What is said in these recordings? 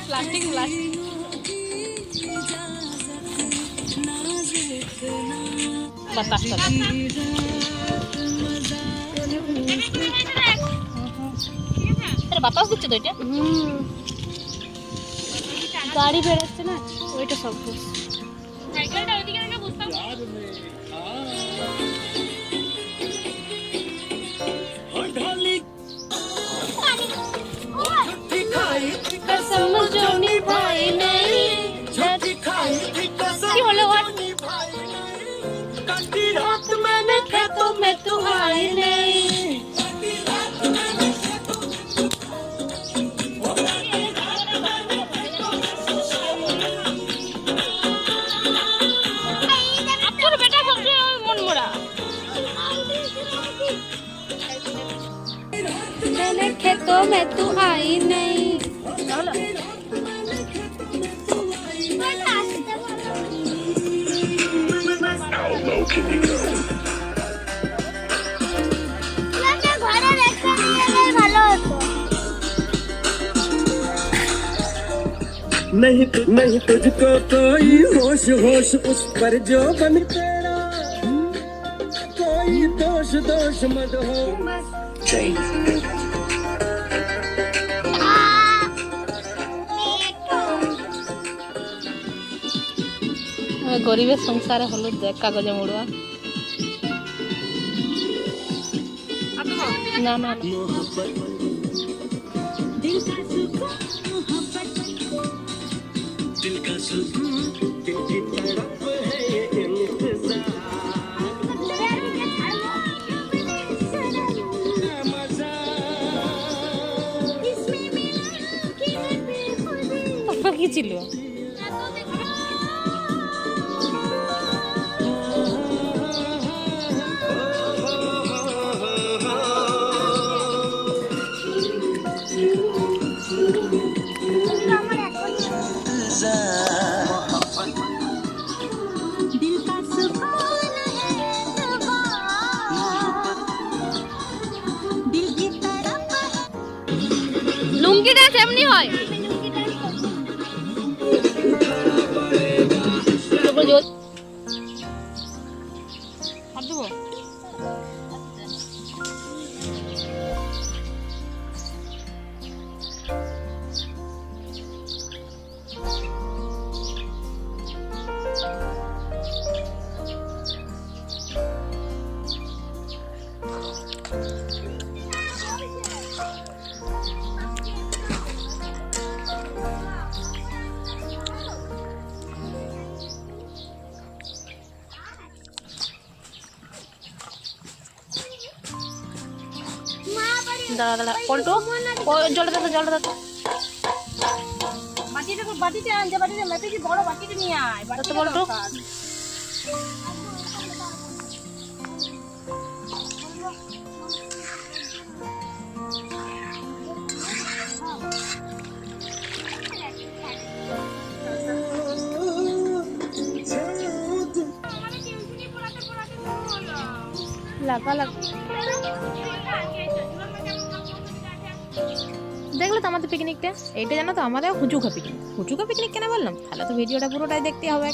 Plastic plastic বাতাসটা বাতাস দিচ্ছে তো এটা? গাড়ি বেরোচ্ছে না? ওইটা সব সাইকেলটা ওইদিকে বুঝতাম। आधी रात मैंने खेतों में तू आई नहीं मैंने खेतों में तू आई नहीं can you go? नहीं तु, नहीं तो तुझको कोई तो होश होश उस पर जो बन तेरा। कोई दोष दोष मत हो। चाहिए Change. গরিবের সংসারে হলুদ দেখ কাগজে মুড়ুয়া না না না। दिल লুঙ্গি ডান্স এমনি হয়? দাঁড়া দাঁড়া পল্টু। জলটা দাও জলটা দাও বাটিটা বাটিটা আনছে যে বাটিটা মেপে কি বড় বাটিটা নিয়ে আয়? তো পল্টু। la cala. দেখলে তো আমাদের পিকনিকটা এইটা জানো তো আমাদের হুচুকা পিকনিক হুচুকা পিকনিক কেন বললাম? তাহলে তো ভিডিওটা পুরোটাই দেখতে হবে।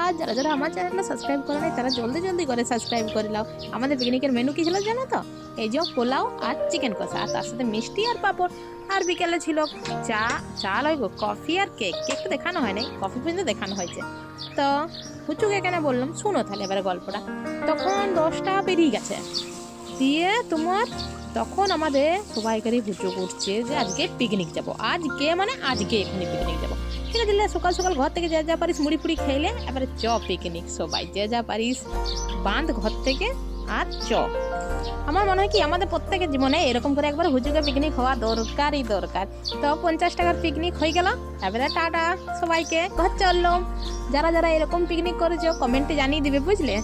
আর যারা যারা আমার চ্যানেলটা সাবস্ক্রাইব করে নাই, তারা জলদি জলদি করে সাবস্ক্রাইব করে নাও। আমাদের পিকনিকের মেনু কি ছিল জানো তো? এই যে পোলাও আর চিকেন কষা, আর তার সাথে মিষ্টি আর পাঁপড়। আর বিকেলে ছিল চা চা গো কফি আর কেক কেক তো দেখানো হয় নাই কফি পর্যন্ত দেখানো হয়েছে। তো হুচুকে কেন বললাম? শুনো তাহলে এবারে গল্পটা। তখন দশটা পেরিয়ে গেছে। দিয়ে তোমার তখন আমাদের সবাইকারই হুচু করছে যে আজকে পিকনিক যাব। আজকে মানে আজকে এখানে পিকনিক যাব। ঠিক আছে সকাল সকাল ঘর থেকে যা যা পারিস মুড়ি ফুড়ি খেলে এবারে চ পিকনিক সবাই, যে যা পারিস। বাঁধ ঘর থেকে আর চ। আমার মনে হয় কি, আমাদের প্রত্যেকের জীবনে এরকম করে একবার হুজুকে পিকনিক হওয়া দরকারই দরকার। তো পঞ্চাশ টাকার পিকনিক হয়ে গেল, এবারে টাটা সবাইকে, ঘর চলল। যারা যারা এরকম পিকনিক করেছ কমেন্টে জানিয়ে দিবে, বুঝলে?